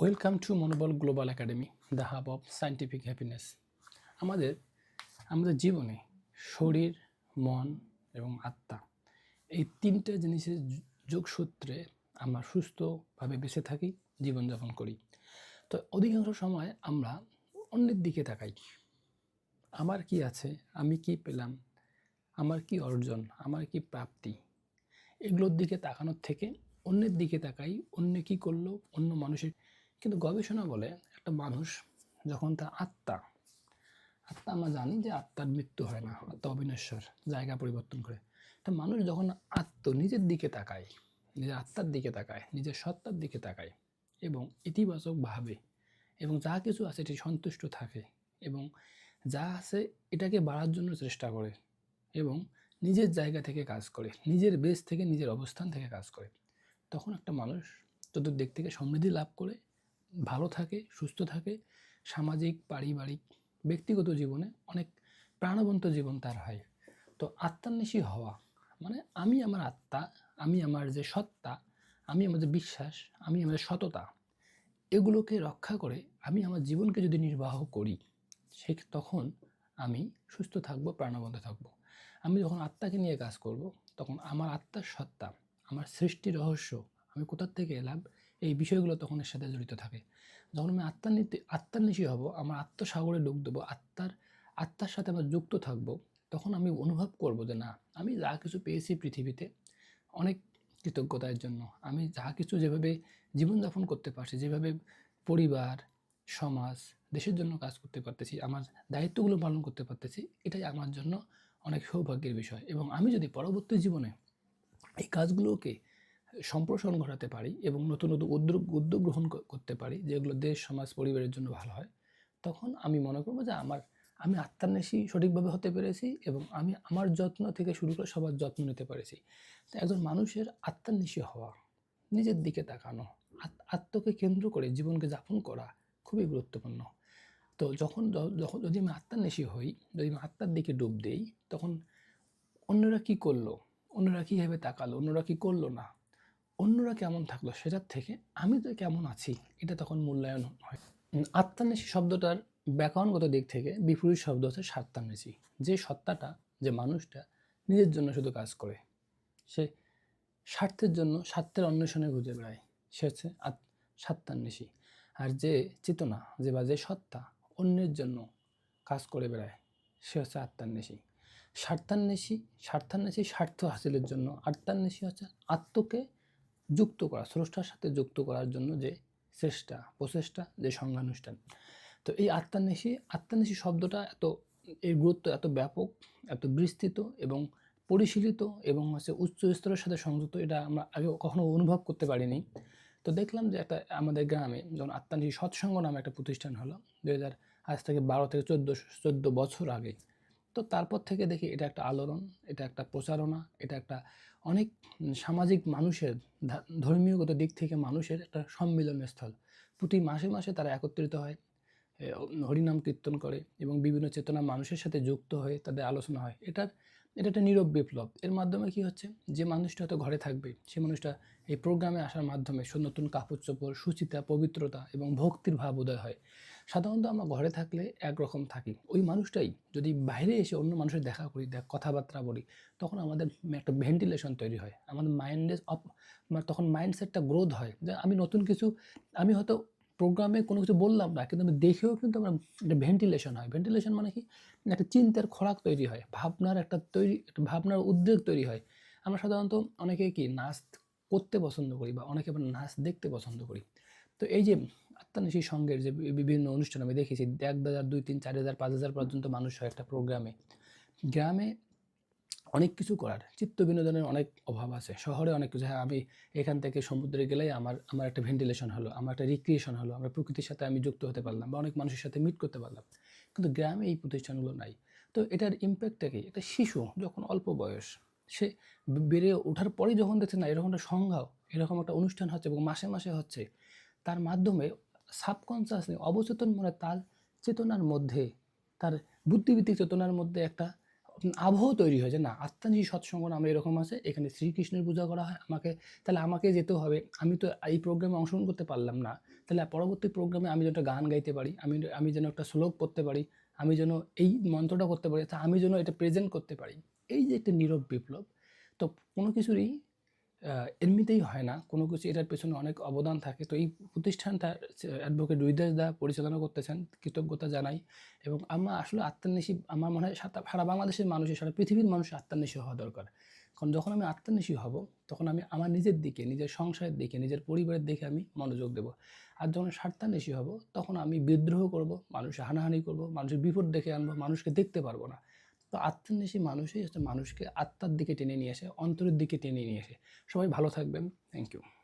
Welcome to Monobol global academy the hub of scientific happiness আমাদের আমাদের জীবনে শরীর, মন এবং আত্মা, এই তিনটে জিনিসের যোগসূত্রে আমরা সুস্থভাবে বেঁচে থাকি, জীবনযাপন করি। তো অধিকাংশ সময় আমরা অন্যের দিকে তাকাই। আমার কি আছে? আমি কি পেলাম? আমার কি অর্জন? আমার কি প্রাপ্তি? এগুলোর দিকে তাকানোর থেকে অন্যের দিকে তাকাই, অন্য কি করল, অন্য মানুষের কিন্তু গবেষণা বলে একটা মানুষ যখন তার আত্মা আত্মা আমরা জানি যে আত্মার মৃত্যু হয় না, আত্মা অবিনশ্বর, জায়গা পরিবর্তন করে। তা মানুষ যখন আত্ম নিজের দিকে তাকায়, নিজের আত্মার দিকে তাকায়, নিজের সত্তার দিকে তাকায় এবং ইতিবাচক ভাবে এবং যা কিছু আছে এটি সন্তুষ্ট থাকে এবং যা আছে এটাকে বাড়ার জন্য চেষ্টা করে এবং নিজের জায়গা থেকে কাজ করে, নিজের বেস থেকে নিজের অবস্থান থেকে কাজ করে, তখন একটা মানুষ চতুর্দিক থেকে সমৃদ্ধি লাভ করে ভালো থাকে, সুস্থ থাকে, সামাজিক, পারিবারিক, ব্যক্তিগত জীবনে অনেক প্রাণবন্ত জীবন তার হয়। তো আত্মান্বেষী হওয়া মানে আমি আমার আত্মা, আমি আমার যে সত্তা, আমি আমার যে বিশ্বাস, আমি আমার সততা, এগুলোকে রক্ষা করে আমি আমার জীবনকে যদি নির্বাহ করি, সে তখন আমি সুস্থ থাকব, প্রাণবন্ত থাকব। আমি যখন আত্মাকে নিয়ে কাজ করব, তখন আমার আত্মার সত্তা, আমার সৃষ্টি রহস্য আমি কোথার থেকে এলাম এই বিষয়গুলো তখন এর সাথে জড়িত থাকে। যখন আমি আত্মান্বিত আত্মান্বেষী হব, আমার আত্মসাগরে ডুব দেবো, আত্মার আত্মার সাথে আমার যুক্ত থাকব, তখন আমি অনুভব করব যে না, আমি যা কিছু পেয়েছি পৃথিবীতে, অনেক কৃতজ্ঞতার জন্য। আমি যা কিছু যেভাবে জীবনযাপন করতে পারছি, যেভাবে পরিবার, সমাজ, দেশের জন্য কাজ করতে পারতেছি, আমার দায়িত্বগুলো পালন করতে পারতেছি, এটাই আমার জন্য অনেক সৌভাগ্যের বিষয়। এবং আমি যদি পরবর্তী জীবনে এই কাজগুলোকে সম্প্রসারণ ঘটাতে পারি এবং নতুন নতুন উদ্যোগ উদ্যোগ গ্রহণ করতে পারি, যেগুলো দেশ, সমাজ, পরিবারের জন্য ভালো হয়, তখন আমি মনে করব যে আমার, আমি আত্মান্বেষী সঠিকভাবে হতে পেরেছি এবং আমি আমার যত্ন থেকে শুরু করে সবার যত্ন নিতে পেরেছি। তো একজন মানুষের আত্মান্বেষী হওয়া, নিজের দিকে তাকানো, আত- আত্মকে কেন্দ্র করে জীবনকে যাপন করা খুবই গুরুত্বপূর্ণ। তো যখন যখন যদি আমি আত্মান্বেষী হই, যদি আমি আত্মার দিকে ডুব দিই, তখন অন্যরা কি করল? অন্যরা কীভাবে তাকালো? অন্যরা কি করল না? অন্যরা কেমন থাকল সেটার থেকে আমি তো কেমন আছি, এটা তখন মূল্যায়ন হয়। আত্মান্বেষী শব্দটার ব্যাকরণগত দিক থেকে বিপরীত শব্দ হচ্ছে স্বার্থান্বেষী যে সত্তাটা, যে মানুষটা নিজের জন্য শুধু কাজ করে, সে স্বার্থের জন্য স্বার্থের অন্বেষণে ঘুরে বেড়ায়, সে হচ্ছে স্বার্থান্বেষী আর যে চেতনা, যে বা যে সত্তা অন্যের জন্য কাজ করে বেড়ায়, সে হচ্ছে আত্মান্বেষী। স্বার্থান্বেষী স্বার্থান্বেষী স্বার্থ হাসিলের জন্য আত্মান্বেষী হচ্ছে আত্মকে যুক্ত করা, স্রষ্টার সাথে যুক্ত করার জন্য যে চেষ্টা, প্রচেষ্টা, যে সংজ্ঞানুষ্ঠান। তো এই আত্মান্বেষী আত্মান্বেষী শব্দটা এত, এর গুরুত্ব এত ব্যাপক, এত বিস্তৃত এবং পরিশীলিত এবং হচ্ছে উচ্চ স্তরের সাথে সংযুক্ত, এটা আমরা আগে কখনো অনুভব করতে পারিনি। তো দেখলাম যে একটা, আমাদের গ্রামে যখন আত্মান্বেষী সৎসঙ্গ নামে একটা প্রতিষ্ঠান হলো দু হাজার আজ থেকে বারো থেকে চোদ্দ চোদ্দ বছর আগে তো তারপর থেকে দেখি এটা একটা আলোড়ন, এটা একটা প্রচারণা, এটা একটা অনেক সামাজিক মানুষের ধর্মীয়গত দিক থেকে মানুষের একটা সম্মিলনের স্থল প্রতি মাসে মাসে তারা একত্রিত হয় হরিনাম কীর্তন করে এবং বিভিন্ন চেতনা মানুষের সাথে যুক্ত হয়ে তাদের আলোচনা হয়। এটার এটা একটা নীরব বিপ্লব। এর মাধ্যমে কি হচ্ছে? যে মানুষটা হয়তো ঘরে থাকবে, সে মানুষটা এই প্রোগ্রামে আসার মাধ্যমে নতুন কাপড় চোপড়, সুচিতা, পবিত্রতা এবং ভক্তির ভাব উদয় হয়। সাধারণত আমরা ঘরে থাকলে একরকম থাকি। ওই মানুষটাই যদি বাইরে এসে অন্য মানুষের দেখা করি, দেখ, কথাবার্তা বলি, তখন আমাদের একটা ভেন্টিলেশন তৈরি হয়। আমাদের মাইন্ডে তখন মাইন্ডসেটটা গ্রোথ হয় যে আমি নতুন কিছু, আমি হয়তো প্রোগ্রামে কোনো কিছু বললাম না, কিন্তু আমি দেখেও কিন্তু আমার একটা ভেন্টিলেশন হয়। ভেন্টিলেশন মানে কি? একটা চিন্তার খোরাক তৈরি হয়, ভাবনার একটা তৈরি, একটা ভাবনার উদ্বেগ তৈরি হয়। আমরা সাধারণত অনেকে কি নাচ করতে পছন্দ করি বা অনেকে আবার নাচ দেখতে পছন্দ করি। তো এই যে আত্মানিশী সঙ্গের যে বিভিন্ন অনুষ্ঠান আমি দেখেছি, এক হাজার, দুই তিন চার হাজার, পাঁচ হাজার পর্যন্ত মানুষ হয় একটা প্রোগ্রামে গ্রামে অনেক কিছু করার। চিত্ত বিনোদনের অনেক অভাব আছে। শহরে অনেক কিছু। হ্যাঁ আমি এখান থেকে সমুদ্রে গেলেই আমার আমার একটা ভেন্টিলেশন হলো, আমার একটা রিক্রিয়েশন হলো, আমার প্রকৃতির সাথে আমি যুক্ত হতে পারলাম বা অনেক মানুষের সাথে মিট করতে পারলাম। কিন্তু গ্রামে এই প্রতিষ্ঠানগুলো নাই। তো এটার ইম্প্যাক্টটা কি? এটা শিশু যখন অল্প বয়স, সে বেড়ে ওঠার পরেই যখন দেখছে, না, এরকম একটা সংজ্ঞাও এরকম একটা অনুষ্ঠান হচ্ছে এবং মাসে মাসে হচ্ছে। তার মাধ্যমে সাবকনসিয়াসলি অবচেতন মনে তার চেতনার মধ্যে, তার বুদ্ধিভিত্তিক চেতনার মধ্যে একটা আবহ তৈরি হয় যে না আত্মানিশী সৎসঙ্গ আমরা এরকম আছে, এখানে শ্রীকৃষ্ণের পূজা করা হয়, আমাকে, তাহলে আমাকে যেতে হবে। আমি তো এই প্রোগ্রামে অংশগ্রহণ করতে পারলাম না। তাহলে পরবর্তী প্রোগ্রামে আমি যেন একটা গান গাইতে পারি, আমি আমি যেন একটা শ্লোক করতে পারি, আমি যেন এই মন্ত্রটা করতে পারি আমি যেন এটা প্রেজেন্ট করতে পারি। এই যে একটা নীরব বিপ্লব, তো কোনো কিছুরই এমনিতেই হয় না। কোনো কিছু এটার পেছনে অনেক অবদান থাকে। তো এই প্রতিষ্ঠানটা অ্যাডভোকেট রুইদাস দা পরিচালনা করতেছেন, কৃতজ্ঞতা জানাই। এবং আমরা আসলে আত্মান্বেষী আমার মনে হয় সারা বাংলাদেশের মানুষের, সারা পৃথিবীর মানুষ আত্মান্বেষী হওয়া দরকার। কারণ যখন আমি আত্মান্বেষী হব, তখন আমি আমার নিজের দিকে, নিজের সংসারের দিকে, নিজের পরিবারের দিকে আমি মনোযোগ দেব। আর যখন স্বার্থান্বেষী হব, তখন আমি বিদ্রোহ করব, মানুষের হানাহানি করব, মানুষের বিপদ দেখে আনব, মানুষকে দেখতে পারব না। তো আত্মান্বেষী মানুষই হচ্ছে মানুষকে আত্মার দিকে টেনে নিয়ে আসে, অন্তরের দিকে টেনে নিয়ে আসে। সবাই ভালো থাকবেন। Thank you